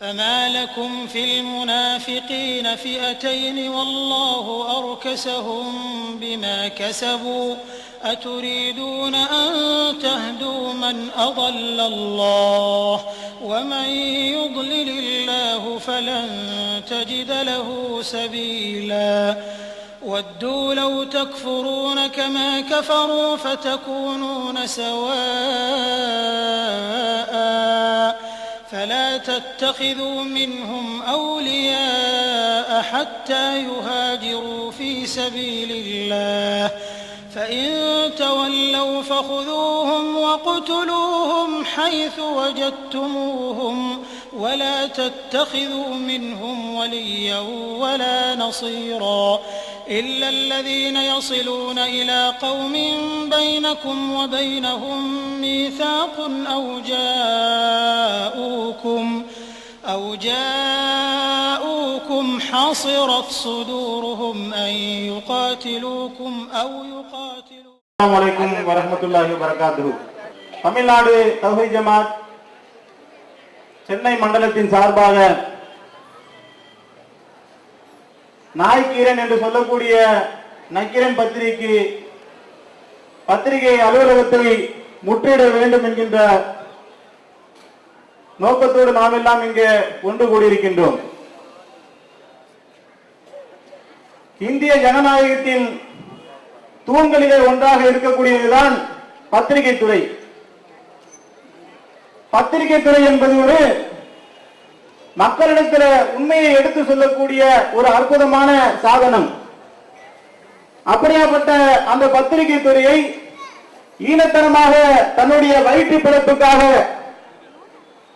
فما لكم في المنافقين فئتين والله أركسهم بما كسبوا أتريدون أن تهدوا من أضل الله ومن يضلل الله فلن تجد له سبيلا ودوا لو تكفرون كما كفروا فتكونون سواء فلا تتخذوا منهم أولياء حتى يهاجروا في سبيل الله. فإن تولوا فخذوهم واقتلوهم حيث وجدتموهم ولا تتخذوا منهم وليا ولا نصيرا. إلا الذين يصلون إلى قوم بينكم وبينهم ميثاق أو جاءوكم أو جاءوكم حصرت صدورهم أن يقاتلوكم أو يقاتلوا அஸ்ஸலாமு அலைக்கும் வரஹ்மத்துல்லாஹி வபரகாத்துஹு தமிழ்நாடு தௌஹீத் ஜமாத் சென்னை மண்டலத்தின் சார்பாக நாய்க்கீரன் என்று சொல்லக்கூடிய நக்கீரன் பத்திரிகை பத்திரிகை அலுவலகத்தை முற்றிட வேண்டும் என்கின்ற நோக்கத்தோடு நாம் எல்லாம் இங்கே ஒன்று கூடியிருக்கின்றோம். இந்திய ஜனநாயகத்தின் தூண்களிலே ஒன்றாக இருக்கக்கூடியதுதான் பத்திரிகை துறை பத்திரிகை துறை என்பது ஒரு மக்களிடத்தில் உண்மையை எடுத்து சொல்லக்கூடிய ஒரு அற்புதமான சாதனம். அப்படியாப்பட்ட அந்த பத்திரிகை துறையை ஈனத்தனமாக தன்னுடைய வயிற்று பிறப்புக்காக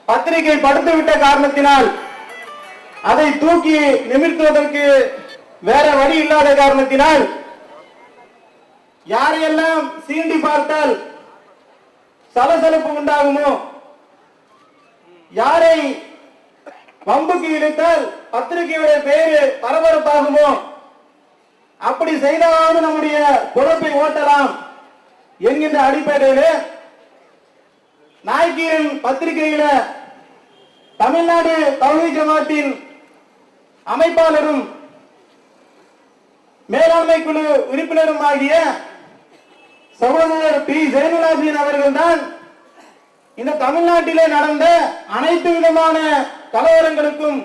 பத்திரிகை படுத்துவிட்ட காரணத்தினால் அதை தூக்கி நிமிர்த்துவதற்கு வேற வழி இல்லாத காரணத்தினால் யாரையெல்லாம் சீண்டி பார்த்தால் சலசலப்பு உண்டாகுமோ யாரை வம்புக்கு இழுத்தால் பத்திரிகையுடைய பெயரு பரபரப்பாகுமோ? அப்படி செய்தாவது நம்முடைய பொறுப்பை ஓட்டலாம் என்கின்ற அடிப்படையில் நாய்க்கீரன் பத்திரிகையில தமிழ்நாடு தௌஹீத் ஜமாத்தின் அமைப்பாளரும் மேலாண்மை குழு உறுப்பினரும் ஆகிய சகோதரர் பி. ஜெயனுலாசீன் அவர்கள் தான் இந்த தமிழ்நாட்டிலே நடந்த அனைத்து விதமான கலவரங்களுக்கும்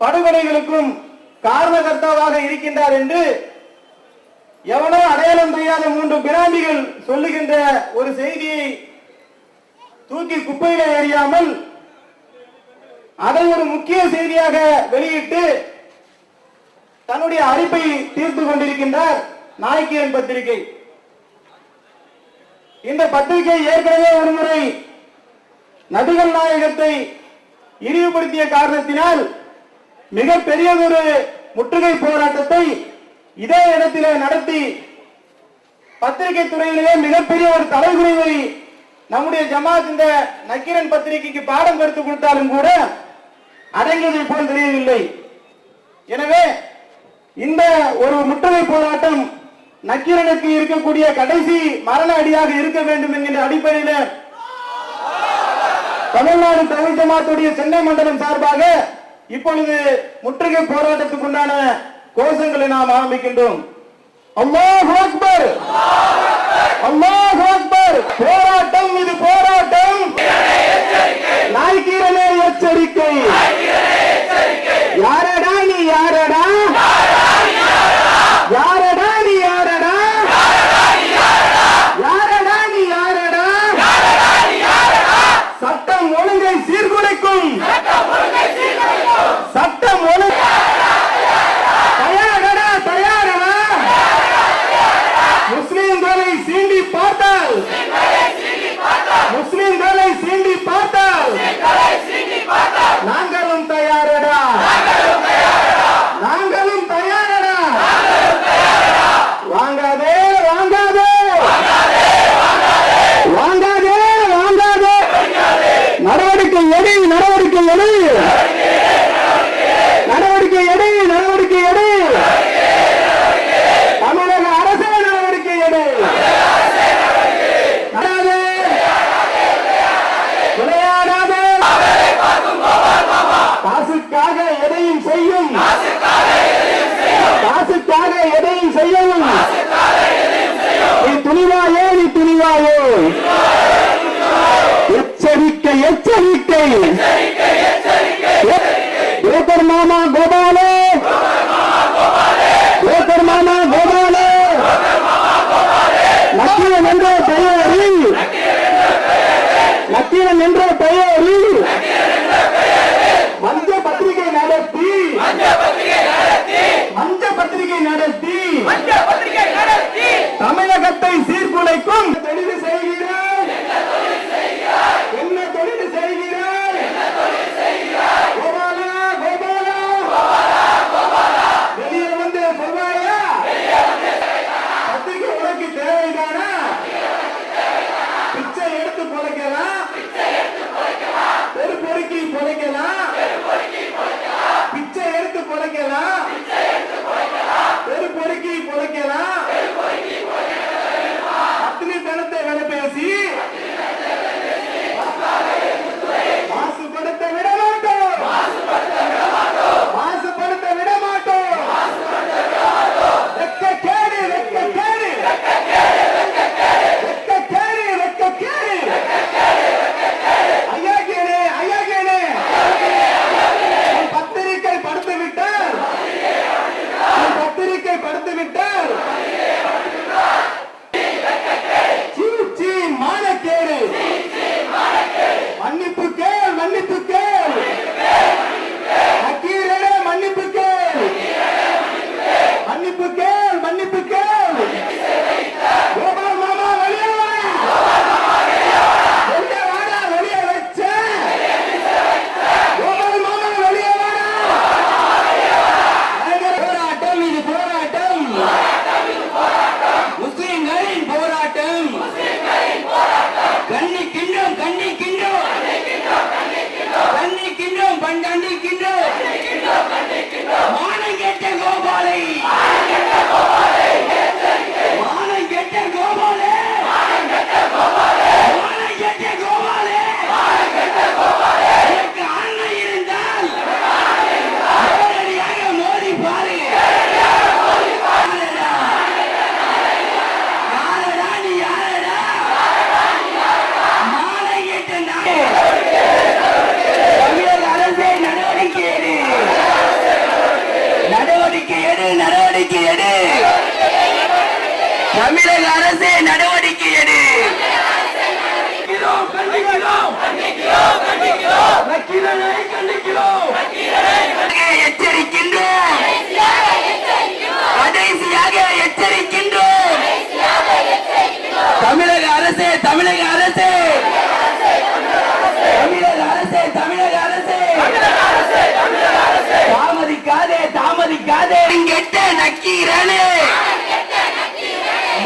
படுகொலைகளுக்கும் காரணகர்த்தாவாக இருக்கின்றார் என்று எவனோ அடையாளம் தெரியாத மூன்று பிராந்திகள் சொல்லுகின்ற ஒரு செய்தியை தூக்கி குப்பையில எறியாமல் அதை ஒரு முக்கிய செய்தியாக வெளியிட்டு தன்னுடைய அறிப்பை தீர்த்து கொண்டிருக்கின்றார் நாயக்கியன் பத்திரிகை. இந்த பத்திரிகை ஏற்கனவே ஒருமுறை நபிகள் நாயகத்தை இழிவுபடுத்திய காரணத்தினால் மிக பெரியதொரு முற்றுகை போராட்டத்தை இதே இடத்திலே நடத்தி பத்திரிகை துறையிலேயே மிகப்பெரிய ஒரு தலைகுறைவை நம்முடைய ஜமாத் இந்த நக்கீரன் பத்திரிகைக்கு பாடம் கருத்து கொடுத்தாலும் கூட அடங்கியதை போல் தெரியவில்லை. எனவே இந்த ஒரு முற்றுகை போராட்டம் நக்கீரனுக்கு இருக்கக்கூடிய கடைசி மரண அடியாக இருக்க வேண்டும் என்கின்ற அடிப்படையில் தமிழ்நாடு தமிழ் ஜமாத்துடைய சென்னை மண்டலம் சார்பாக இப்பொழுது முற்றுகை போராட்டத்துக்கு உண்டான கோஷங்களை நாம் ஆரம்பிக்கின்றோம். அல்லாஹ் அக்பர்! அல்லாஹ் அக்பர்! போராட்டம் இது போராட்டம்! நாய்க்கீரனே எச்சரிக்கை! யாரடா நீ யாரடா?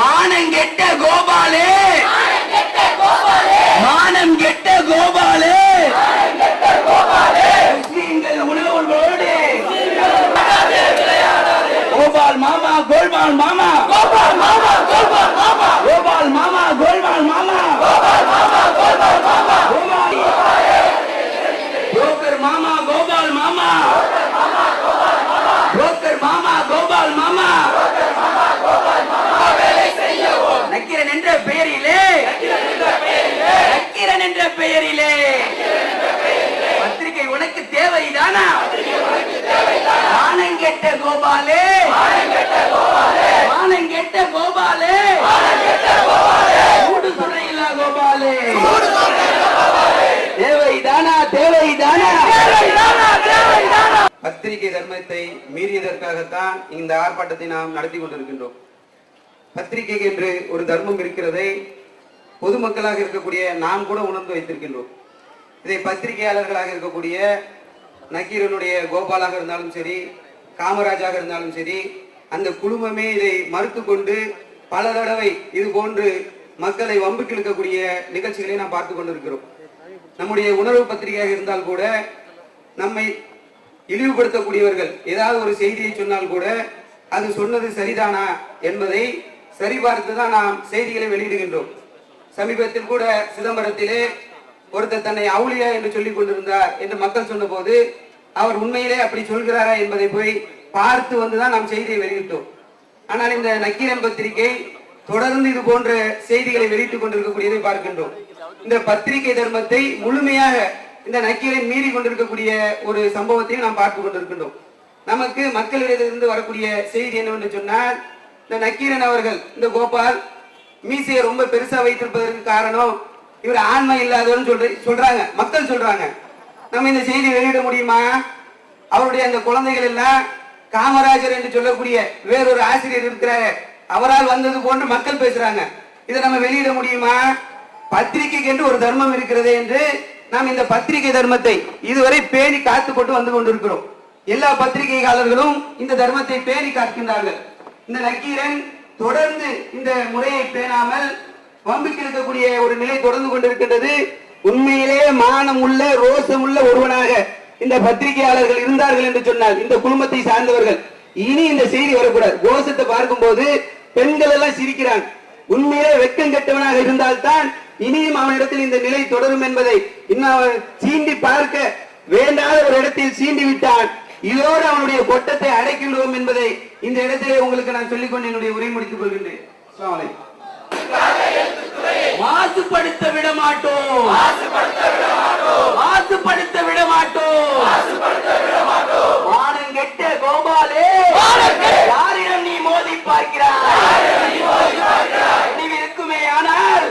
மானம் கெட்ட கோபாலே. மானம் கெட்ட கோபாலே. கோபால் மாமா கோல்மால் மாமா. கோபால் மாமா கோல்மால் மாமா. கோபால் மாமா கோல்மால் மாமா கோபால் மாமா கோல்மால் மாமா கோபால் புரோக்கர் மாமா கோபால் மாமா புரோக்கர் மாமா கோபால் மாமா நக்கீரன் என்ற பெயரிலே நக்கீரன் என்ற பெயரிலே பத்திரிகை உனக்கு தேவைதானா கோபாலே. மானங்கெட்ட கோபாலே. கோபாலே. தேவைதானா தேவைதானா? பத்திரிகை தர்மத்தை மீறியதற்காகத்தான் இந்த ஆர்ப்பாட்டத்தை நாம் நடத்தி கொண்டிருக்கின்றோம். பத்திரிகை என்று ஒரு தர்மம் இருக்கிறதை பொதுமக்களாக இருக்கக்கூடிய நாம் கூட உணர்ந்து வைத்திருக்கின்றோம். இதை பத்திரிகையாளர்களாக இருக்கக்கூடிய நக்கீரனுடைய கோபாலாக இருந்தாலும் சரி காமராஜாக இருந்தாலும் சரி அந்த குழுமமே இதை மறுத்து கொண்டு பல தடவை இது போன்று மக்களை வம்புக்கு இழுக்கக்கூடிய நிகழ்ச்சிகளை நாம் பார்த்து கொண்டிருக்கிறோம். நம்முடைய உணர்வு பத்திரிகையாக இருந்தால் கூட நம்மை இழிவுபடுத்தக்கூடியவர்கள் ஏதாவது ஒரு செய்தியை சொன்னால் கூட அது சொன்னது சரிதானா என்பதை சரிபார்த்து தான் நாம் செய்திகளை வெளியிடுகின்றோம். சமீபத்தில் கூட சிதம்பரத்திலே ஒருத்தர் தன்னை அவுளியா என்று சொல்லிக் கொண்டிருந்தார் என்று மக்கள் சொன்னபோது அவர் உண்மையிலே அப்படி சொல்கிறாரா என்பதை போய் பார்த்து வந்துதான் நாம் செய்தியை வெளியிட்டோம். ஆனால் இந்த நக்கீரன் பத்திரிகை தொடர்ந்து இது போன்ற செய்திகளை வெளியிட்டுக் கொண்டிருக்கக்கூடியதை பார்க்கின்றோம். இந்த பத்திரிகை தர்மத்தை முழுமையாக இந்த நக்கீரன் மீறி கொண்டிருக்கக்கூடிய ஒரு சம்பவத்தையும் நாம் பார்த்து கொண்டிருக்கின்றோம். நமக்கு மக்களிடத்திலிருந்து வரக்கூடிய செய்தி என்னவென்று சொன்னால் இந்த நக்கீரன் அவர்கள் இந்த கோபால் மீசையை ரொம்ப பெருசா வைத்திருப்பதற்கு காரணம் இவர் ஆண்மை இல்லாதவன்னு சொல்ற சொல்றாங்க. மக்கள் சொல்றாங்க. நம்ம இந்த செய்தி வெளியிட முடியுமா? அவருடைய அந்த குழந்தைகள் எல்லாம் காமராஜர் என்று சொல்லக்கூடிய வேறொரு ஆசிரியர் இருக்கிறாரு. அவரால் வந்தது போன்று மக்கள் பேசுறாங்க. இதை நம்ம வெளியிட முடியுமா? பத்திரிகைக்கு என்று ஒரு தர்மம் இருக்கிறது என்று நாம் இந்த பத்திரிகை தர்மத்தை இதுவரை பேணி காத்து கொண்டு வந்து கொண்டிருக்கிறோம். எல்லா பத்திரிகையாளர்களும் இந்த தர்மத்தை பேணி காக்கின்றார்கள். இந்த நக்கீரன் தொடர்ந்து இந்த முறையை பேணாமல் வம்பிக்கு இருக்கக்கூடிய ஒரு நிலை தொடர்ந்து கொண்டிருக்கின்றது. உண்மையிலே மானம் உள்ள ரோசம் உள்ள ஒருவனாக இந்த பத்திரிகையாளர்கள் இருந்தார்கள் என்று சொன்னால் இந்த குடும்பத்தை சார்ந்தவர்கள் இனி இந்த செய்தி வரக்கூடாது. கோஷத்தை பார்க்கும் போது பெண்கள் எல்லாம் சிரிக்கிறாங்க. உண்மையிலே வெக்கம் கெட்டவனாக இருந்தால்தான் இனியும் அவனிடத்தில் இந்த நிலை தொடரும் என்பதை இன்னும் அவன் சீண்டி பார்க்க வேண்டாத ஒரு இடத்தில் சீண்டி விட்டான். இதோடு அவனுடைய கொட்டத்தை அடைக்கின்றோம் என்பதை இந்த இடத்திலே உங்களுக்கு நான் சொல்லிக்கொண்டு என்னுடைய உரை முடித்துக் கொள்கின்றேன். மாசுபடுத்த விட மாட்டோம். மாசுபடுத்த விட மாட்டோம். மானம் கெட்ட கோபாலே யாரிடம் நீ மோதி பார்க்கிறாய்? நினைவு இருக்குமே ஆனால்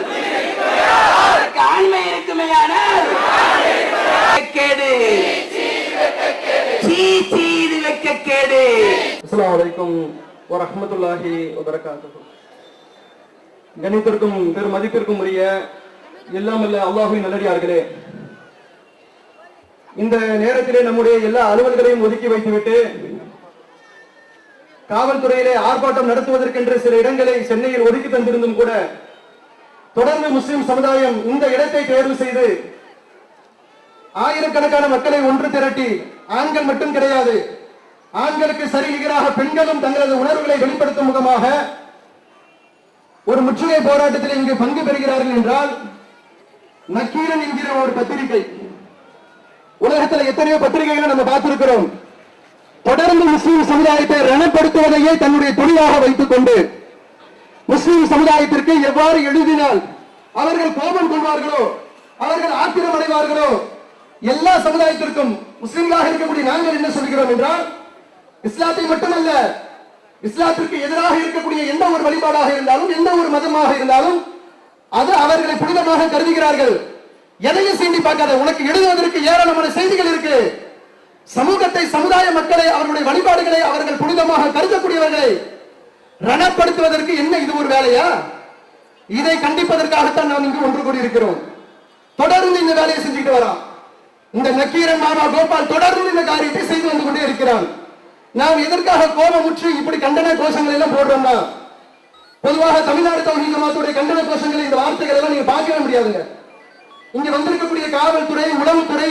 ஆண்மை இருக்குமே ஆனால் கேடு. சீ சீ இது வெட்கக்கேடு அஸ்ஸலாமு அலைக்கும் வரஹ்மத்துல்லாஹி வபரகாத்துஹு. கணித்திற்கும் பெரும் மதிப்பிற்கும் உரிய எல்லாமல்ல அல்ல நல்லடியார்களே. இந்த நேரத்திலே நம்முடைய எல்லா அலுவல்களையும் ஒதுக்கி வைத்துவிட்டு காவல்துறையிலே ஆர்ப்பாட்டம் நடத்துவதற்கென்று சில இடங்களை சென்னையில் ஒதுக்கி தந்திருந்தும் கூட தொடர்ந்து முஸ்லிம் சமுதாயம் இந்த இடத்தை தேர்வு செய்து ஆயிரக்கணக்கான மக்களை ஒன்று திரட்டி ஆண்கள் மட்டும் கிடையாது ஆண்களுக்கு சரி நிகராக பெண்களும் தங்களது உணர்வுகளை வெளிப்படுத்தும் முகமாக ஒரு முற்றுகை போராட்டத்தில் இங்கு பங்கு பெறுகிறார்கள் என்றால் நக்கீரன் என்கிற ஒரு பத்திரிகை. உலகத்தில் எத்தனையோ பத்திரிகைகளை நம்ம பார்த்திருக்கிறோம். தொடர்ந்து முஸ்லிம் சமுதாயத்தை ரணப்படுத்துவதையே தன்னுடைய தொழிலாக வைத்துக் கொண்டு முஸ்லிம் சமுதாயத்திற்கு எவ்வாறு எழுதினால் அவர்கள் கோபம் கொள்வார்களோ அவர்கள் ஆத்திரம் அடைவார்களோ எல்லா சமுதாயத்திற்கும் முஸ்லிம்களாக இருக்கக்கூடிய நாங்கள் என்ன சொல்கிறோம் என்றால் இஸ்லாத்தை மட்டுமல்ல இஸ்லாத்திற்கு எதிராக இருக்கக்கூடிய எந்த ஒரு வழிபாடாக இருந்தாலும் எந்த ஒரு மதமாக இருந்தாலும் அது அவர்களை புனிதமாக கருதுகிறார்கள். எதையும் சீண்டி பார்க்காத உனக்கு எழுதுவதற்கு ஏராளமான செய்திகள் இருக்கு. சமூகத்தை சமுதாய மக்களை அவர்களுடைய வழிபாடுகளை அவர்கள் புனிதமாக கருதக்கூடியவர்களை ரணப்படுத்துவதற்கு என்ன இது ஒரு வேலையா? இதை கண்டிப்பதற்காகத்தான் நாம் இங்கு ஒன்று கூடியிருக்கிறோம். தொடர்ந்து இந்த வேலையை செஞ்சுட்டு வரான். இந்த நக்கீரன் மாமா கோபால் தொடர்ந்து இந்த காரியத்தை செய்து வந்து கொண்டே இருக்கிறான். நாம் எதற்காக கோபமுற்று இப்படி கண்டன கோஷங்கள் எல்லாம் போடுறோம்னா? பொதுவாக தமிழ்நாடு தௌஹீத் ஜமாத்துடைய கண்டன கோஷங்களை இந்த வார்த்தைகள் எல்லாம் நீங்க பார்க்கவே முடியாதுங்க. இங்க வந்திருக்கக்கூடிய காவல்துறை உளவுத்துறை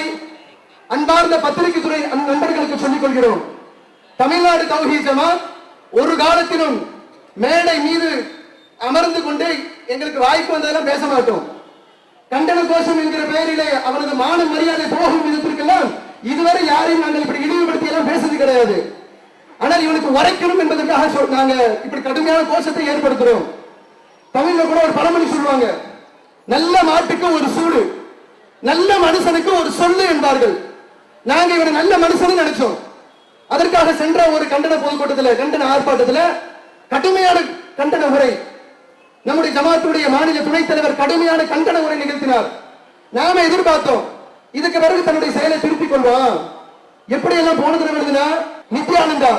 அன்பார்ந்த பத்திரிகை துறை நண்பர்களுக்கு சொல்லிக் கொள்கிறோம். தமிழ்நாடு தௌஹி ஜமாத் ஒரு காலத்திலும் மேடை மீது அமர்ந்து கொண்டு எங்களுக்கு வாய்ப்பு வந்ததெல்லாம் பேச மாட்டோம். கண்டன கோஷம் என்கிற பெயரிலே அவரது மான மரியாதை போகும் விதத்திற்கெல்லாம் இதுவரை யாரையும் நாங்கள் இப்படி இழிவுபடுத்தி எல்லாம் பேசுறது கிடையாது. ஆனால் இவனுக்கு உரைக்கணும் என்பதற்காக நாங்க இப்படி கடுமையான கோஷத்தை ஏற்படுத்துறோம். தமிழ்ல கூட ஒரு பழமொழி சொல்லுவாங்க நல்ல மாட்டுக்கு ஒரு சூடு நல்ல மனுஷனுக்கு ஒரு சொல்லு என்பார்கள். நாங்க இவனை நல்ல மனுஷன் நினைச்சோம். அதற்காக சென்ற ஒரு கண்டன பொதுக்கூட்டத்தில் கண்டன ஆர்ப்பாட்டத்துல கடுமையான கண்டன உரை. நம்முடைய ஜமாத்துடைய மாநில துணைத் தலைவர் கடுமையான கண்டன உரை நிகழ்த்தினார். நாம எதிர்பார்த்தோம் இதுக்கு பிறகு தன்னுடைய செயலை திருப்பிக் கொள்வான். எப்படி எல்லாம் போனது தடவை எழுதுனா நித்யானந்தா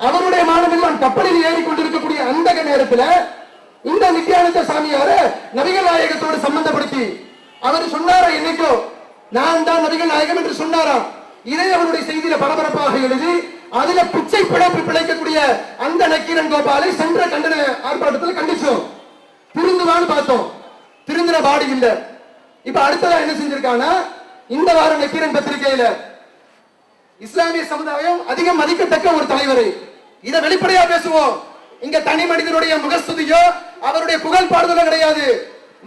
அவருடைய மாணவெல்லாம் கப்பலில் ஏறி கொண்டிருக்கக்கூடிய அந்த நேரத்துல இந்த நித்யானந்த சாமியார நபிகள் நாயகத்தோடு சம்பந்தப்படுத்தி அவர் சொன்னாரா என்னைக்கோ? நான் தான் நபிகள் நாயகம் என்று சொன்னாராம் இதை அவருடைய செய்தியில பரபரப்பாக எழுதி அதுல பிச்சை பிழைப்பு பிழைக்கக்கூடிய அந்த நக்கீரன் கோபாலை சென்ற கண்டன ஆர்ப்பாட்டத்தில் கண்டிச்சோம். திருந்துவான்னு பார்த்தோம். திருந்தின பாடி இல்ல. இப்ப அடுத்ததா என்ன செஞ்சிருக்காங்கன்னா இந்த வாரம் நக்கீரன் பத்திரிகையில இஸ்லாமிய சமுதாயம் அதிகம் மதிக்கத்தக்க ஒரு தலைவர். இதை வெளிப்படையா பேசுவோம். இங்க தனி மனிதனுடைய முகஸ்துதியோ அவருடைய புகழ் பாடுதலோ கிடையாது.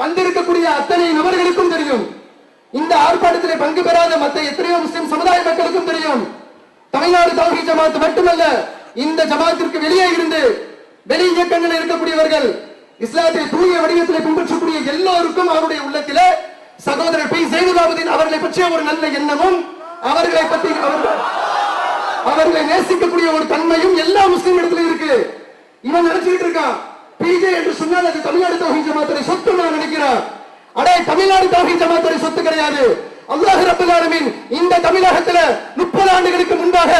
வந்திருக்கக்கூடிய அத்தனை நபர்களுக்கும் தெரியும். இந்த ஆர்ப்பாட்டத்திலே பங்கு பெறாத மற்ற எத்தனையோ முஸ்லிம் சமுதாய மக்களுக்கும் தெரியும். தமிழ்நாடு தௌஹி ஜமாத் மட்டுமல்ல இந்த ஜமாத்திற்கு வெளியே இருந்து வெளி இயக்கங்களில் இருக்கக்கூடியவர்கள் இஸ்லாத்தை தூய வடிவத்தில் பின்பற்றக்கூடிய எல்லோருக்கும் அவருடைய உள்ளத்தில் சகோதரர் பி. ஜெயினுலாபுதீன் அவர்களை பற்றிய ஒரு நல்ல எண்ணமும் அவர்களை பற்றி அவர்கள் அவர்களை நேசிக்கக்கூடிய ஒரு தன்மையும் எல்லா முஸ்லிம் இடத்துல இருக்கு. இவன் நினைச்சுக்கிட்டு இருக்கான் பிஜே என்று சொன்னால் அது தமிழ்நாடு தௌஹி ஜமாத்துடைய சொத்து நான் நினைக்கிறேன். அடே தமிழ்நாடு தௌஹி ஜமாத்தரை சொத்து கிடையாது. அல்லாஹ் ரப்பல் ஆலமீன் இந்த தமிழகத்துல முப்பது ஆண்டுகளுக்கு முன்பாக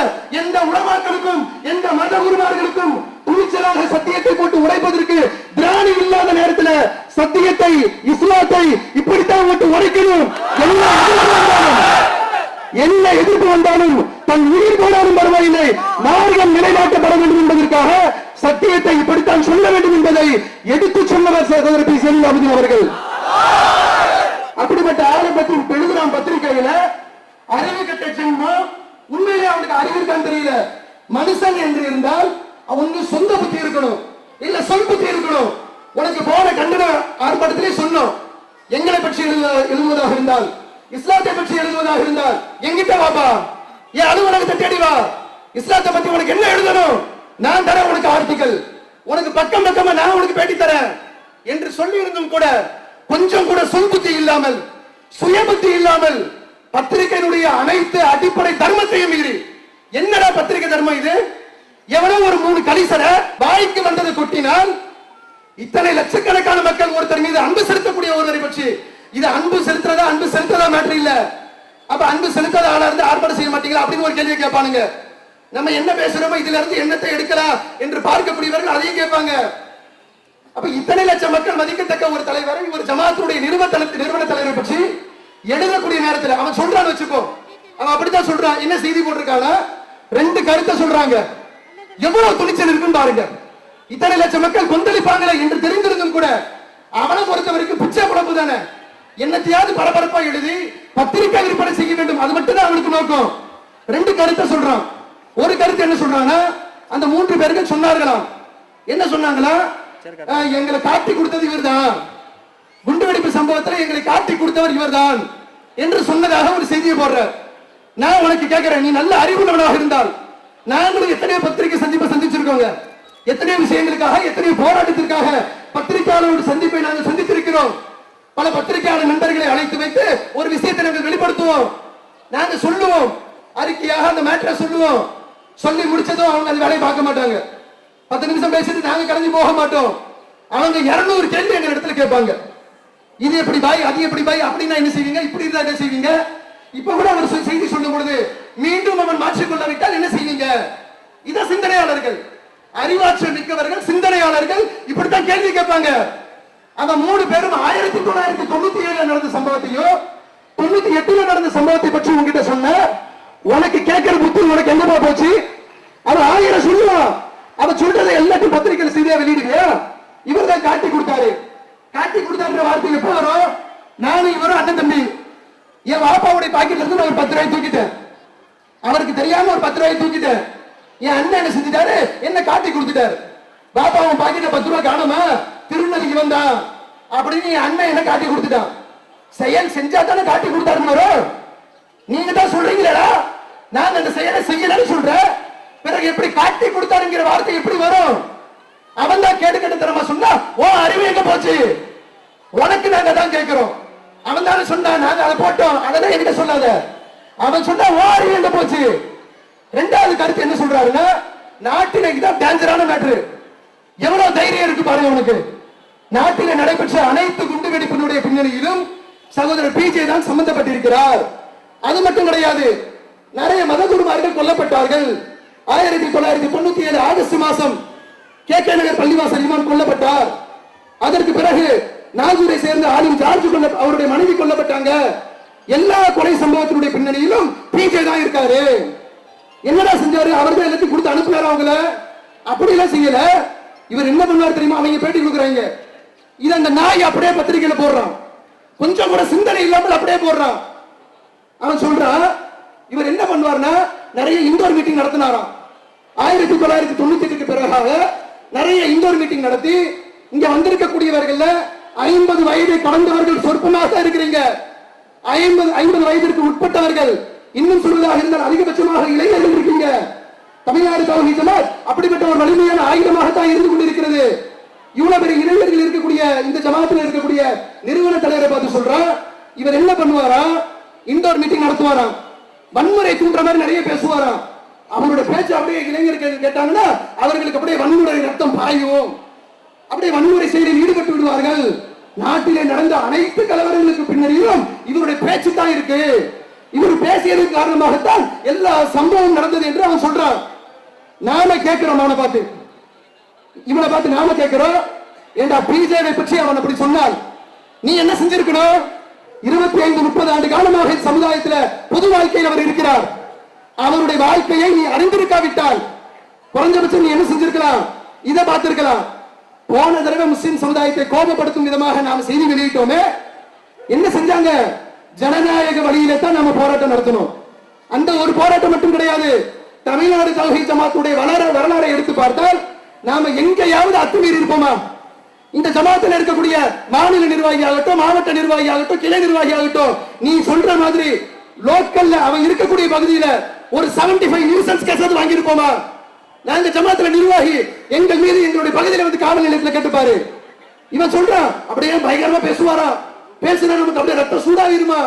எந்த உலமாக்களுக்கும் எந்த மத குருமார்களுக்கும் துணிச்சலாக சத்தியத்தை போட்டு உடைப்பதற்கு திராணி இல்லாத நேரத்துல சத்தியத்தை இஸ்லாத்தை இப்படித்தான் போட்டு உடைக்கணும். எல்லா என்ன எதிர்ப்பு வந்தாலும் தன் உயிர் போனாலும் பரவாயில்லை. மார்க்கம் நிலைநாட்டப்பட வேண்டும் என்பதற்காக சத்தியத்தை இப்படித்தான் சொல்ல வேண்டும் என்பதை எடுத்து சொன்னவர் சகோதரர் பி. செல்வாபதி அவர்கள். அப்படிப்பட்ட ஆரம்பத்தில் எழுதுறான் பத்திரிகையில அறிவு கட்ட ஜென்மம். உண்மையிலே அவனுக்கு அறிவு இருக்கான்னு தெரியல. மனுஷன் என்று இருந்தால் அவனுக்கு சொந்த புத்தி இருக்கணும். இல்ல சொல் புத்தி இருக்கணும். உனக்கு போன கண்டன ஆர்ப்பாட்டத்திலே சொன்னோம். எங்களை பற்றி எழுதுவ- எழுதுவதாக இருந்தால். இஸ்லாத்தை பற்றி எழுதுவதாக இருந்தால் எங்கிட்ட வாப்பா. என் அலுவலகத்தை தேடி வா. இஸ்லாத்தை பத்தி உனக்கு என்ன எழுதணும்? நான் தரேன் உனக்கு ஆர்டிக்கல் உனக்கு பக்கம் பக்கமா நான் உனக்கு பேட்டி தரேன். என்று சொல்லி இருந்தும் கூட கொஞ்சம் கூட சொல்புத்தி இல்லாமல் சுயபுத்தி இல்லாமல் பத்திரிகையினுடைய அனைத்து அடிப்படை தர்மத்தையும் மீறி. என்னடா பத்திரிகை தர்மம் இது? எவனோ ஒரு மூணு கலிசரை வாய்க்கு வந்தது கொட்டினால் இத்தனை லட்சக்கணக்கான மக்கள் ஒருத்தர் மீது அன்பு செலுத்தக்கூடிய ஒருவரை பற்றி இது அன்பு செலுத்துறதா அன்பு செலுத்ததா மேட்டர் இல்ல. அப்ப அன்பு செலுத்தாத ஆளா இருந்து ஆர்ப்பாடு செய்ய மாட்டீங்களா அப்படின்னு ஒரு கேள்வி கேட்பானுங்க. நம்ம என்ன பேசுறோமோ இதுல இருந்து எண்ணத்தை எடுக்கலாம் என்று பார்க்கக்கூடியவர்கள் அதையும் கேட்பாங்க. அப்ப இத்தனை லட்சம் மக்கள் மதிக்கத்தக்க ஒரு தலைவரை ஒரு ஜமாத்துடைய நிறுவன நிறுவன தலைவரை பற்றி எழுதக்கூடிய நேரத்தில் அவன் சொல்றான்னு வச்சுக்கோ. அவன் அப்படித்தான் சொல்றான். என்ன செய்தி போட்டிருக்கானா ரெண்டு கருத்தை சொல்றாங்க. எவ்வளவு துணிச்சல் இருக்குன்னு பாருங்க. இத்தனை லட்சம் மக்கள் கொந்தளிப்பாங்களே என்று தெரிந்திருந்தும் கூட அவனை பொறுத்த வரைக்கும் பிச்சை குழப்பு தானே. என்னத்தையாவது பரபரப்பா எழுதி பத்திரிகை விற்பனை செய்ய வேண்டும். அது மட்டும் தான் அவனுக்கு நோக்கம். ரெண்டு கருத்தை சொல்றான். ஒரு கருத்து என்ன சொல்றான்னா அந்த மூன்று பேர்கள் சொன்னார்களாம். என்ன சொன்னாங்களா? எங்களை காட்டி கொடுத்தது இவர்தான். குண்டுவெடிப்பு சம்பவத்துல எங்களை காட்டி கொடுத்தவர் இவர்தான் என்று சொன்னதாக ஒரு செய்தியை போடுறார். நான் உனக்கு கேட்கிறேன் நீ நல்ல அறிவுள்ளவனாக இருந்தால். நாங்களும் எத்தனையோ பத்திரிகை சந்திப்பை சந்திச்சிருக்கோங்க. எத்தனையோ விஷயங்களுக்காக எத்தனையோ போராட்டத்திற்காக பத்திரிகையாளரோட சந்திப்பை நாங்கள் சந்தித்திருக்கிறோம். பல பத்திரிகையாளர் நண்பர்களை அழைத்து வைத்து ஒரு விஷயத்தை நாங்கள் வெளிப்படுத்துவோம். நாங்க சொல்லுவோம். அறிக்கையாக அந்த மேட்டரை சொல்லுவோம். சொல்லி முடிச்சதும் அவங்க அந்த வேலையை பார்க்க மாட்டாங்க. பத்து நிமிஷம் பேசிட்டு நாங்க கலந்து போக மாட்டோம். அவங்க இருநூறு கேள்வி எங்க இடத்துல கேட்பாங்க. இது எப்படி பாய்? அது எப்படி பாய்? அப்படின்னா என்ன செய்வீங்க? இப்படி இருந்தா என்ன செய்வீங்க? இப்ப கூட அவர் செய்தி சொல்லும் பொழுது மீண்டும் அவன் மாற்றிக்கொள்ளாவிட்டால் என்ன செய்வீங்க? இதான் சிந்தனையாளர்கள். அறிவாற்றல் மிக்கவர்கள் சிந்தனையாளர்கள் இப்படித்தான் கேள்வி கேட்பாங்க. அந்த மூணு பேரும் ஆயிரத்தி தொள்ளாயிரத்தி தொண்ணூத்தி ஏழுல நடந்த சம்பவத்தையும் தொண்ணூத்தி எட்டுல நடந்த சம்பவத்தை பற்றி உங்ககிட்ட சொன்ன உனக்கு கேட்கிற புத்தி உனக்கு எங்கப்பா போச்சு? அவன் ஆயிரம் சொல்லுவான். அவன் சொல்றதை எல்லாத்தையும் பத்திரிகையில செய்தியா வெளியிடுவியா இவர் தான் காட்டி கொடுத்தாரு. காட்டி கொடுத்தாருன்ற வார்த்தை எப்ப வரும்? நானும் இவரும் அண்ணன் தம்பி. என் வாப்பாவுடைய பாக்கெட்ல இருந்து நான் ஒரு பத்து ரூபாய் தூக்கிட்டேன். அவருக்கு தெரியாம ஒரு பத்து ரூபாய் தூக்கிட்டேன். என் அண்ணன் என்ன செஞ்சுட்டாரு? என்ன காட்டி கொடுத்துட்டாரு? பாப்பா அவன் பாக்கெட்ல பத்து ரூபாய் காணுமா? திருநெல்வேலிக்கு வந்தான் அப்படின்னு என் அண்ணன் என்ன காட்டி கொடுத்துட்டான்? செயல் செஞ்சா தானே காட்டி கொடுத்தாரு நீங்க தான் சொல்றீங்களா நான் அந்த செயலை செய்யலன்னு சொல்றேன். பிறகு எப்படி காட்டி கொடுத்தாருங்கிற வார்த்தை எப்படி வரும்? அவன் தான் கேட்டு கேட்டு தரமா சொன்னா ஓ அறிவு எங்க போச்சு? உனக்கு நாங்க தான் கேட்கிறோம். அவன் தானே சொன்னான் நாங்க அதை போட்டோம். அதை என்கிட்ட சொல்லாத. அவன் சொன்னா ஓ அறிவு எங்க போச்சு? ரெண்டாவது கருத்து என்ன சொல்றாருன்னா நாட்டினைக்கு தான் டேஞ்சரான மேட்ரு எவ்வளவு தைரியம் இருக்கு பாருங்க உனக்கு. நாட்டில் நடைபெற்ற அனைத்து குண்டு வெடிப்பினுடைய பின்னணியிலும் சகோதரர் பிஜே தான் சம்பந்தப்பட்டிருக்கிறார். அது மட்டும் கிடையாது நிறைய மதகுருமார்கள் கொல்லப்பட்டார்கள். ஆயிரத்தி தொள்ளாயிரத்தி தொண்ணூத்தி ஏழு ஆகஸ்ட் மாசம் கே கே நகர் பள்ளிவாசல் இமாம் கொல்லப்பட்டார். அதற்கு பிறகு நாகூரை சேர்ந்த ஆளும் ஜார்ஜ் கொல்ல அவருடைய மனைவி கொல்லப்பட்டாங்க. எல்லா கொலை சம்பவத்தினுடைய பின்னணியிலும் பிஜே தான் இருக்காரு. என்னடா செஞ்சாரு? அவர் தான் எல்லாத்தையும் கொடுத்து அனுப்புனாரு அவங்கள? அப்படி எல்லாம் செய்யல. இவர் என்ன பண்ணுவார் தெரியுமா? அவங்க பேட்டி கொடுக்குறாங்க. இது அந்த நாய் அப்படியே பத்திரிகையில போடுறான். கொஞ்சம் கூட சிந்தனை இல்லாமல் அப்படியே போடுறான். அவன் சொல்றான் இவர் என்ன பண்ணுவார்னா நிறைய இண்டோர் மீட்டிங் நடத்தினாராம். ஆயிரத்தி தொள்ளாயிரத்தி தொண்ணூத்தி எட்டுக்கு பிறகாக நிறைய இண்டோர் மீட்டிங் நடத்தி இங்க வந்திருக்கக்கூடியவர்கள்ல ஐம்பது வயதை கடந்தவர்கள் சொற்பமாக தான் இருக்கிறீங்க. ஐம்பது ஐம்பது வயதிற்கு உட்பட்டவர்கள் இன்னும் சொல்வதாக இருந்தால் அதிகபட்சமாக இளைஞர்கள் இருக்கீங்க. தமிழ்நாடு தௌஹீத் ஜமாத் அப்படிப்பட்ட ஒரு வலிமையான ஆயுதமாகத்தான் இருந்து கொண்டிருக்கிறது. இவ்வளவு பெரிய இளைஞர்கள் இருக்கக்கூடிய இந்த ஜமாத்தில் இருக்கக்கூடிய நிறுவன தலைவரை பார்த்து சொல்றான் இவர் என்ன பண்ணுவாரா? இண்டோர் மீட்டிங் நடத்துவாராம். வன்முறை தூண்டுற மாதிரி நிறைய பேசுவாராம். அவருடைய பேச்சு அப்படியே இளைஞர்கள் கேட்டாங்கன்னா அவர்களுக்கு அப்படியே வன்முறை ரத்தம் பாயும். அப்படியே வன்முறை செயலில் ஈடுபட்டு விடுவார்கள். நாட்டிலே நடந்த அனைத்து கலவரங்களுக்கு பின்னணியிலும் இவருடைய பேச்சு தான் இருக்கு. இவர் பேசியது காரணமாகத்தான் எல்லா சம்பவம் நடந்தது என்று அவன் சொல்றான். நாம கேட்கிறோம் அவனை பார்த்து. இவனை பார்த்து நாம கேட்கிறோம். ஏண்டா பிஜேவை பற்றி அவன் அப்படி சொன்னால் நீ என்ன செஞ்சிருக்கணும்? இருபத்தி ஐந்து முப்பது ஆண்டு காலமாக சமுதாயத்தில் பொது வாழ்க்கையில் அவர் இருக்கிறார். அவருடைய வாழ்க்கையை நீ அறிந்திருக்காவிட்டால் குறைஞ்சபட்சம் நீ என்ன செஞ்சிருக்கலாம்? இதை பார்த்திருக்கலாம். போன தடவை முஸ்லிம் சமுதாயத்தை கோபப்படுத்தும் விதமாக நாம் செய்தி வெளியிட்டோமே. என்ன செஞ்சாங்க? ஜனநாயக வழியில தான் நம்ம போராட்டம் நடத்தணும். அந்த ஒரு போராட்டம் மட்டும் கிடையாது. தமிழ்நாடு தௌஹீத் ஜமாத்துடைய வளர வரலாறை எடுத்து பார்த்தால் நாம எங்கேயாவது அத்துமீறி இருப்போமா? இந்த ஜமாத்தில் இருக்கக்கூடிய மாநில நிர்வாகி ஆகட்டும் மாவட்ட நிர்வாகி ஆகட்டும் கிளை நிர்வாகி ஆகட்டும் நீ சொல்ற மாதிரி லோக்கல்ல அவன் இருக்கக்கூடிய பகுதியில ஒரு 75 ஃபைவ் நியூசன்ஸ் கேஸ் வாங்கியிருப்போமா? நாங்க ஜமாத்துல நிர்வாகி எங்கள் மீது எங்களுடைய பகுதியில வந்து காவல் நிலையத்தில் கேட்டுப்பாரு. இவன் சொல்றான் அப்படியே பயங்கரமா பேசுவாரா பேசுனா நமக்கு அப்படியே ரத்தம் சூடாகிருமா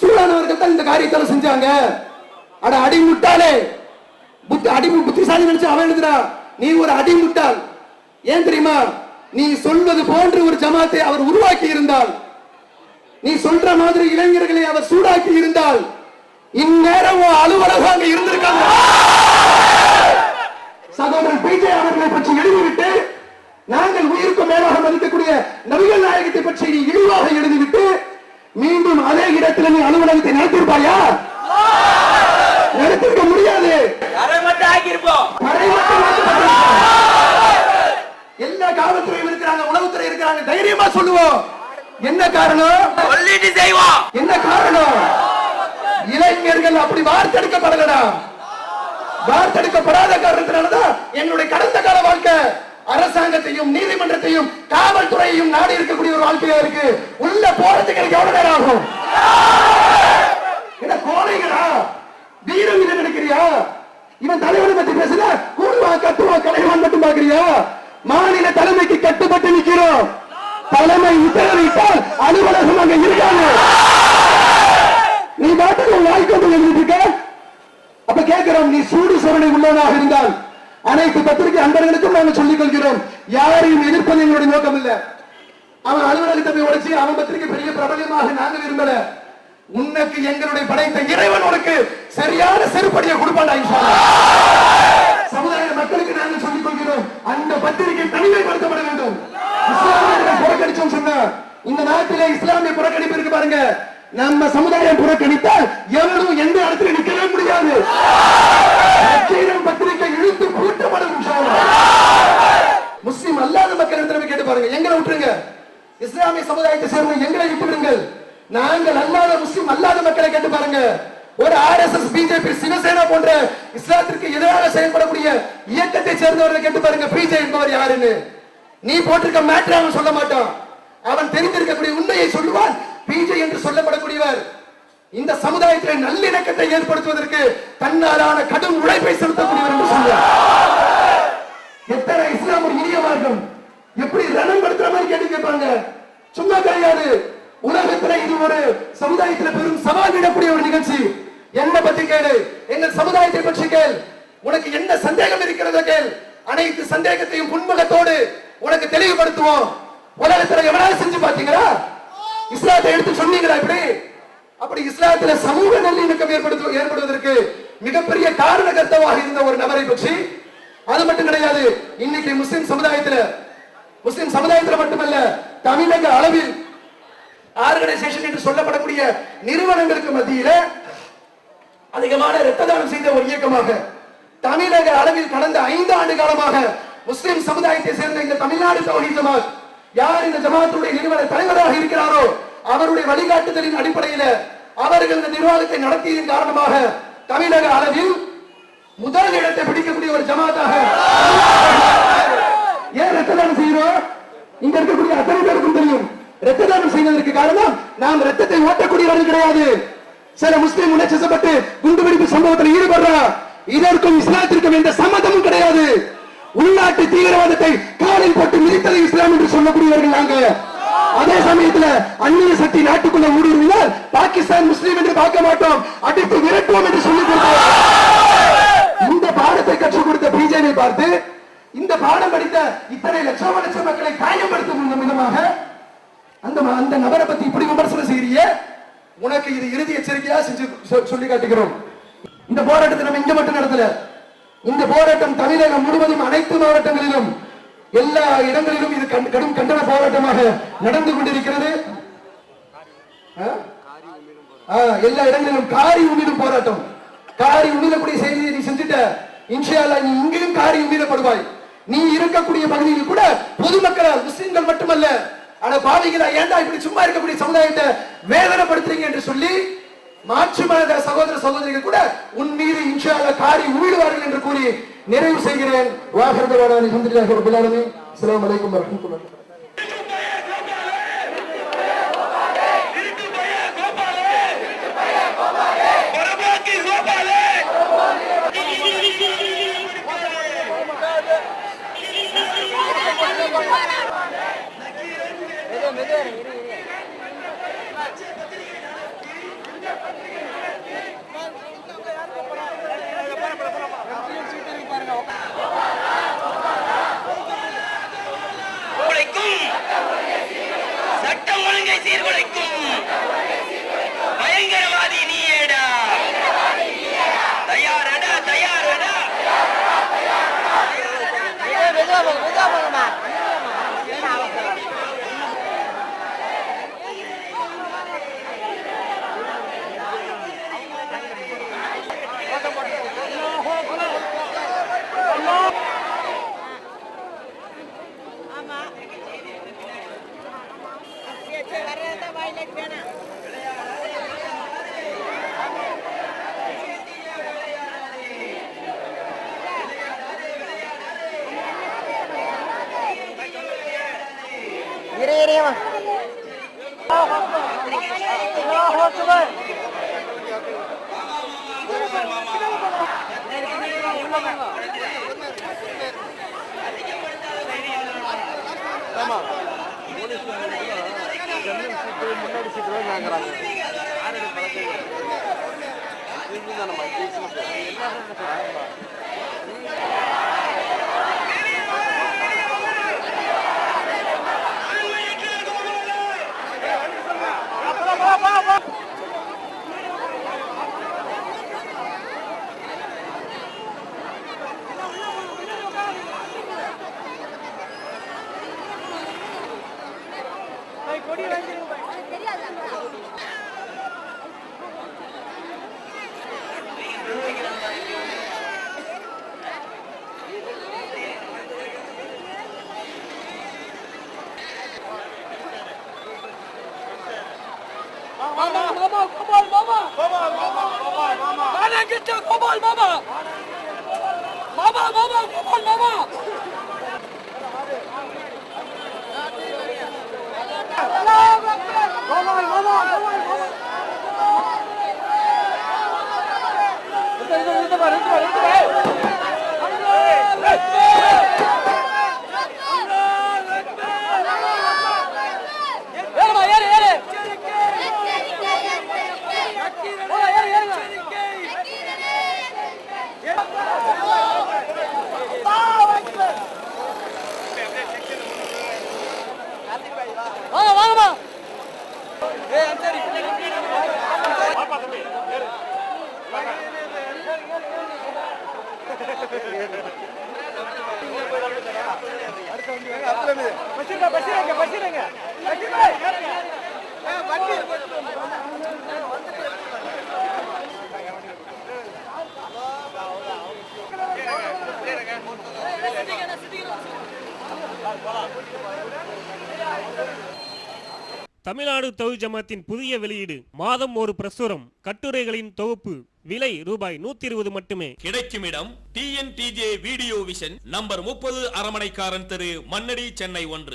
சூடானவர்கள் தான் இந்த காரியத்தை செஞ்சாங்க. அட அடி முட்டாளே. புத்தி அடி புத்திசாலி நினைச்சு அவன் எழுதுறா. நீ ஒரு அடி முட்டாள். ஏன் தெரியுமா? நீ சொல்வது போன்று ஒரு ஜமாத்தை அவர் உருவாக்கி இருந்தால். நீ சொல்ற மாதிரி இளைஞர்களை அவர் சூடாக்கி இருந்தால். இந்நேரம் உன் அலுவலகம் அங்க இருந்திருக்காங்க சகோதரன் பிஜே அவர்களை பற்றி எழுதிவிட்டு நாங்கள் உயிருக்கு மேலாக மதிக்கக்கூடிய நபிகள் நாயகத்தை பற்றி நீ இழிவாக எழுதிவிட்டு மீண்டும் அதே இடத்துல நீ அலுவலகத்தை நடத்திருப்பாயா நடத்திருக்க முடியாது? எல்லா காவல்துறையும் இருக்கிறாங்க உளவுத்துறை இருக்கிறாங்க தைரியமா சொல்லுவோம். என்ன காரணம்? என்ன காரணம்? இளைஞர்கள் அப்படி வார்த்தெடுக்கப்படலடா. வார்த்தெடுக்கப்படாத காரணத்தினாலதான் என்னுடைய கடந்த கால வாழ்க்கை அரசாங்கத்தையும் நீதிமன்றத்தையும் காவல்துறையையும் நாடி இருக்கக்கூடிய ஒரு வாழ்க்கையா இருக்கு. உள்ள போறதுக்கு எனக்கு எவ்வளவு நேரம் ஆகும்? என்ன கோழைகளா? வீரம் இல்லை நினைக்கிறியா? இவன் தலைவனை பத்தி பேசுன? கூடுவா கட்டுவா கலைவான் மட்டும் பாக்குறியா மாநில தலைமைக்கு கட்டுப்பட்டு நிக்கிறோம். தலைமை உத்தரவிட்டால் அலுவலகம் அங்க இருக்காங்க நீ பாட்டுக்கு உன் வாழ்க்கை இருக்க. அப்ப கேட்கிறோம் நீ சூடு சொரணை உள்ளவனாக இருந்தால் அனைத்து பத்திரிகை அன்பர்களுக்கும் நாங்கள் சொல்லிக் கொள்கிறோம் யாரையும் எதிர்ப்பது எங்களுடைய நோக்கம் இல்ல அவன் அலுவலகத்தை போய் உடைச்சு அவன் பத்திரிகை பெரிய பிரபலமாக நாங்க விரும்பல. உனக்கு எங்களுடைய படைத்த இறைவன் உனக்கு சரியான செருப்படியை கொடுப்பாடா சமுதாய மக்களுக்கு நாங்கள் சொல்லிக் கொள்கிறோம் அந்த பத்திரிகை தனிமைப்படுத்தப்பட வேண்டும். இஸ்லாமியர்களை புறக்கணிச்சோம் சொன்ன இந்த நாட்டிலே இஸ்லாமிய புறக்கணிப்பு இருக்கு பாருங்க. நம்ம சமுதாயம் புறக்கணித்தால் எவரும் எந்த இடத்துல நிக்கவே முடியாது. பத்திரிகை இழுத்து பூட்டப்படும் முஸ்லீம் அல்லாத மக்கள் இடத்துல கேட்டு பாருங்க. எங்களை விட்டுருங்க. இஸ்லாமிய சமுதாயத்தை சேர்ந்த எங்களை விட்டு விடுங்கள் நாங்கள் அல்லாத முஸ்லீம் அல்லாத மக்களை கேட்டு பாருங்க. ஒரு ஆர்எஸ்எஸ் பிஜேபி சிவசேனா போன்ற இஸ்லாத்திற்கு எதிராக செயல்படக்கூடிய இயக்கத்தை சேர்ந்தவர்களை கேட்டு பாருங்க. பிஜே என்பவர் யாருன்னு? நீ போட்டிருக்க மேட்ரு அவன் சொல்ல மாட்டான். அவன் தெரிந்திருக்கக்கூடிய உண்மையை சொல்லுவான். பிஜே என்று சொல்லப்படக்கூடியவர் இந்த சமுதாயத்தில் நல்லிணக்கத்தை ஏற்படுத்துவதற்கு தன்னாலான கடும் உழைப்பை செலுத்தக்கூடியவர் என்று சொல்றார் எத்தனை இஸ்லாம் ஒரு இனிய மார்க்கம் எப்படி ரணம் படுத்துற மாதிரி கேட்டு கேட்பாங்க? சும்மா கிடையாது. உலகத்துல இது ஒரு சமுதாயத்துல பெரும் சவால் விடக்கூடிய ஒரு நிகழ்ச்சி. என்ன பத்தி கேளு. எங்கள் சமுதாயத்தை பற்றி கேள். உனக்கு என்ன சந்தேகம் இருக்கிறதோ கேள். அனைத்து சந்தேகத்தையும் புன்முகத்தோடு உனக்கு தெளிவுபடுத்துவோம். உலகத்துல எவனாவது செஞ்சு பாத்தீங்களா இஸ்லாத்தை எடுத்து சொன்னீங்களா இப்படி? அப்படி இஸ்லாத்துல சமூக நல்லிணக்கம் ஏற்படுத்து ஏற்படுவதற்கு மிகப்பெரிய காரணகர்த்தமாக இருந்த ஒரு நபரை பற்றி அது மட்டும் கிடையாது இன்னைக்கு முஸ்லிம் சமுதாயத்துல முஸ்லிம் சமுதாயத்துல மட்டுமல்ல தமிழக அளவில் ஆர்கனைசேஷன் என்று சொல்லப்படக்கூடிய நிறுவனங்களுக்கு மத்தியில அதிகமான ரத்த தானம் செய்த ஒரு இயக்கமாக தமிழக அளவில் கடந்த ஐந்து ஆண்டு காலமாக முஸ்லிம் சமுதாயத்தை சேர்ந்த இந்த தமிழ்நாடு தௌஹீத் ஜமாத் யார் இந்த ஜமாத்துடைய நிறுவன தலைவராக இருக்கிறாரோ அவருடைய வழிகாட்டுதலின் அடிப்படையில அவர்கள் இந்த நிர்வாகத்தை நடத்தியதன் காரணமாக தமிழக அளவில் முதல் இடத்தை பிடிக்கக்கூடிய ஒரு ஜமாத்தாக ஏன் ரத்ததானம் செய்யறோம் செய்கிறோம்? இங்க இருக்கக்கூடிய அத்தனை பேருக்கும் தெரியும். ரத்ததானம் செய்வதற்கு காரணம் நாம் ரத்தத்தை ஓட்டக்கூடியவர்கள் கிடையாது. சில முஸ்லீம் உணர்ச்சிப்பட்டு குண்டுவெடிப்பு சம்பவத்தில் ஈடுபடுறா. இதற்கும் இஸ்லாத்திற்கும் எந்த சம்மதமும் கிடையாது. உள்நாட்டு தீவிரவாதத்தை காலில் போட்டு மிதித்தது இஸ்லாம் என்று சொல்லக்கூடியவர்கள் நாங்க அதே சமயத்துல அந்நிய சக்தி நாட்டுக்குள்ள ஊடுருவினால் பாகிஸ்தான் முஸ்லீம் என்று பார்க்க மாட்டோம். அடித்து விரட்டுவோம் என்று சொல்லி இந்த பாடத்தை கற்றுக் கொடுத்த பிஜேபி பார்த்து இந்த பாடம் படித்த இத்தனை லட்சம் லட்சம் மக்களை காயப்படுத்தும் விதமாக அந்த அந்த நபரை பத்தி இப்படி விமர்சனம் செய்யறிய உனக்கு இது இறுதி எச்சரிக்கையா செஞ்சு சொ- சொல்லி காட்டுகிறோம். இந்த போராட்டத்தை நம்ம இங்க மட்டும் நடத்தல. இந்த போராட்டம் தமிழகம் முழுவதும் அனைத்து மாவட்டங்களிலும் எல்லா இடங்களிலும் இது கண்- கடும் கண்டன போராட்டமாக நடந்து கொண்டிருக்கிறது. எல்லா இடங்களிலும் காரி உமிழும் போராட்டம். காரி உமிழக்கூடிய செய்தியை நீ செஞ்சுட்ட. இன்ஷா நீ இங்கேயும் காரி உமிழப்படுவாய். நீ இருக்கக்கூடிய பகுதியில் கூட பொதுமக்களால் முஸ்லிம்கள் மட்டுமல்ல ஆனா பாவிகளா ஏன்டா இப்படி சும்மா இருக்கக்கூடிய சமுதாயத்தை வேதனைப்படுத்துறீங்க என்று சொல்லி மாற்று மத சகோதர சகோதரிகள் கூட உன் மீது இன்ஷா காரி உமிழுவார்கள் என்று கூறி நிறைவு செய்கிறேன். வாகரதவான அல்ஹம்துலில்லாஹி ரப்பில் ஆலமீன். அஸ்ஸலாமு அலைக்கும் வரஹ்மத்துல்லாஹி ಅದರ ಆನೆಗಳು ಬಳಕೆ ಇನ್ನೊಂದು ನಮ್ಮ ತಿಳ್ಸಿ ಕೊಡ್ತಾರೆ ಎಲ್ಲ হচ্ছে গোপাল বাবা বাবা বাবা গোপাল বাবা পারে நாடு தௌஹீத் ஜமாத்தின் புதிய வெளியீடு. மாதம் ஒரு பிரசுரம். கட்டுரைகளின் தொகுப்பு. விலை ரூபாய் நூத்தி இருபது மட்டுமே. கிடைக்கும் இடம் டிஎன்டிஜே வீடியோ விஷன் நம்பர் முப்பது அரமனைக்காரன் தெரு மன்னடி சென்னை ஒன்று.